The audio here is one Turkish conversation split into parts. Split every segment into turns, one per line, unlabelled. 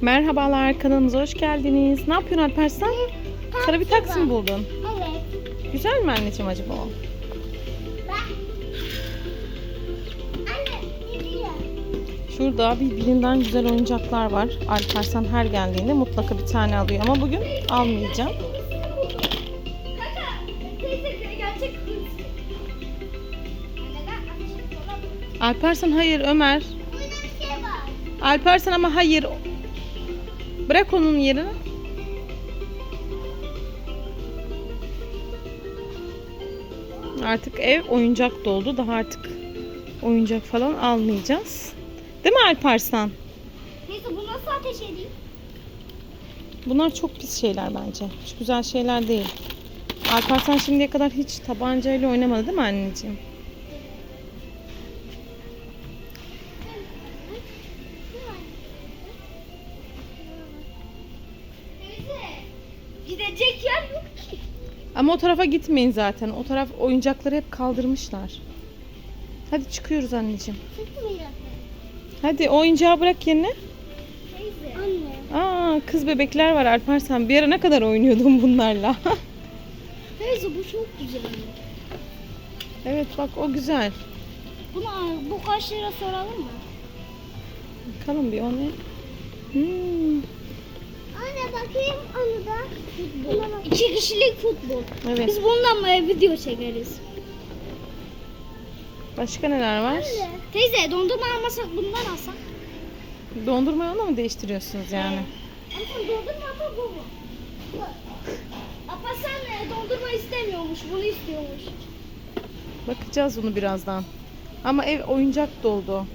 Merhabalar kanalımıza hoş geldiniz. Ne yapıyorsun Alparslan? Sana bir taksi mi buldun?
Evet.
Güzel mi anneciğim acaba o? Şurada birbirinden güzel oyuncaklar var. Alparslan her geldiğinde mutlaka bir tane alıyor ama bugün almayacağım. Alparslan hayır Ömer.
Şey var.
Alparslan ama hayır. Bırak onun yerini. Artık ev oyuncak doldu. Daha artık oyuncak falan almayacağız. Değil mi Alparslan?
Neyse bu nasıl ateş edeyim?
Bunlar çok pis şeyler bence. Hiç güzel şeyler değil. Alparslan şimdiye kadar hiç tabancayla oynamadı değil mi anneciğim?
Gidecek yer yok ki.
Ama o tarafa gitmeyin zaten. O taraf oyuncakları hep kaldırmışlar. Hadi çıkıyoruz anneciğim.
Çıkmayacak.
Hadi oyuncağı bırak yerine.
Teyze. Anne.
Aa kız bebekler var Alparslan. Bir ara ne kadar oynuyordun bunlarla.
Teyze bu çok güzel.
evet bak o güzel.
Buna bu kaç lira soralım mı?
Bakalım bir o ne? Hmm,
Anne bakayım onu da. Futbol. İki kişilik futbol.
evet.
Biz bundan mı video çekeriz?
Başka neler var?
Teyze dondurma almasak bundan alsak.
Dondurmayı ona mı değiştiriyorsunuz yani?
Ama dondurma ama bu mu? Apa sen e, dondurma istemiyormuş, bunu istiyormuş.
Bakacağız bunu birazdan. Ama ev oyuncak doldu.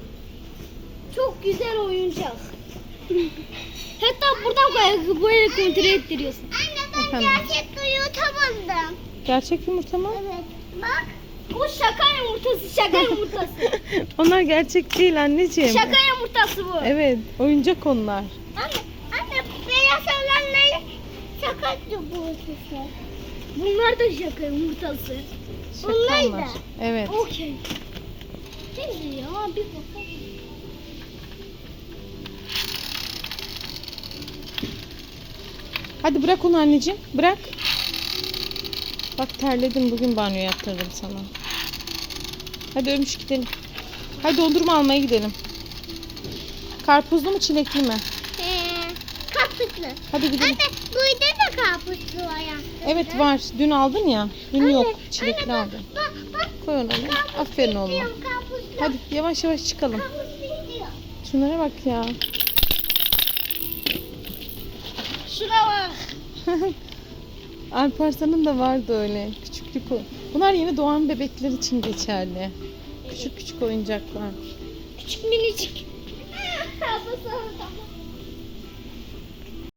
Çok güzel oyuncak. Hatta buradan böyle- böyle kontrol ettiriyorsun. Anne ben
Efendim?
gerçek yumurta buldum.
Gerçek yumurta mı?
Evet. Bak. Bu şaka yumurtası, şaka yumurtası.
Onlar gerçek değil anneciğim.
şaka yumurtası bu.
Evet, oyuncak onlar.
Anne, anne beyaz olanları şaka yumurtası. Bunlar da şaka yumurtası.
Şaka
Onlar
onlar.
da.
Evet.
Okey. Teyze ya bir bakalım.
Hadi bırak onu anneciğim. Bırak. Bak terledim bugün banyo yaptırdım sana. Hadi ölmüş gidelim. Hadi dondurma almaya gidelim. Karpuzlu mu çilekli mi?
Ee, kaplıklı.
Hadi gidelim.
Anne burada da karpuzlu var.
Evet var. Dün aldın ya. Dün
Anne,
yok. Çilekli
anne,
aldın.
Bak bak.
Koy onu. Aferin oğlum.
istiyorum, Karpuzlu.
Hadi yavaş yavaş çıkalım.
Karpuzlu.
Şunlara bak ya.
Şuna bak.
Alparslan'ın da vardı öyle. Küçüklük o. Bunlar yeni doğan bebekler için geçerli. Küçük küçük oyuncaklar.
Küçük minicik.